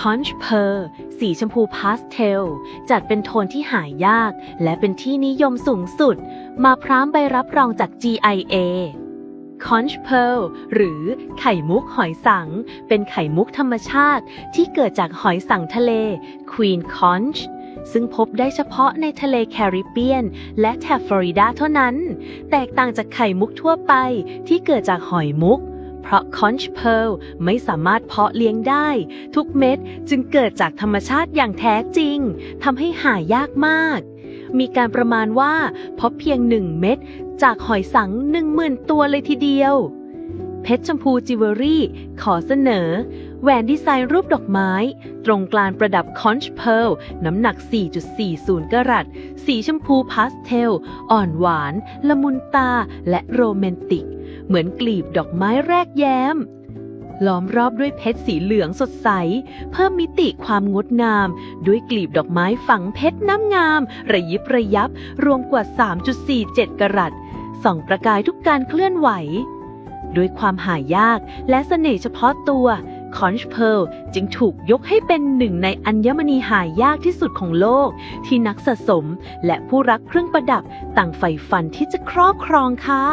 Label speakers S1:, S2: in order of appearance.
S1: คอนช์เพอร์สีชมพูพาสเทล จัดเป็นโทนที่หายาก และเป็นที่นิยมสูงสุด มาพร้อมใบรับรองจาก GIA คอนช์เพลหรือไข่มุกหอยสัง เป็นไข่มุกธรรมชาติที่เกิดจากหอยสังทะเล Queen Conch ซึ่งพบได้เฉพาะในทะเลแคริบเบียน และแถบฟลอริดาเท่านั้น แตกต่างจากไข่มุกทั่วไปที่เกิดจากหอยมุก เพราะคอนช์เพลไม่สามารถเพาะเลี้ยงได้ ทุกเม็ดจึงเกิดจากธรรมชาติอย่างแท้จริงทำให้หายากมาก มีการประมาณว่าพบเพียงหนึ่งเม็ดจากหอยสังหนึ่งหมื่นตัวเลยทีเดียว เพชรชมพูจิวเวลรี่ ขอเสนอ แหวนดีไซน์รูปดอกไม้ ตรงกลางประดับคอนช์เพลน้ำหนัก 4.40 กรัต สีชมพูพาสเทล อ่อนหวาน ละมุนตา และโรแมนติก เหมือนกลีบดอกไม้แรกแย้ม ล้อมรอบด้วยเพชรสีเหลืองสดใส เพิ่มมิติความงดงาม ด้วยกลีบดอกไม้ฝังเพชรน้ำงาม ระยิบระยับ รวมกว่า 3.47 กรัตส่องประกายทุกการเคลื่อนไหว ด้วยความหายากและเสน่ห์เฉพาะตัวคอนช์เพลจึงถูกยกให้เป็นหนึ่งในอัญมณีหายากที่สุดของโลก ที่นักสะสมและผู้รักเครื่องประดับต่างใฝ่ฝันที่จะครอบครองค่ะ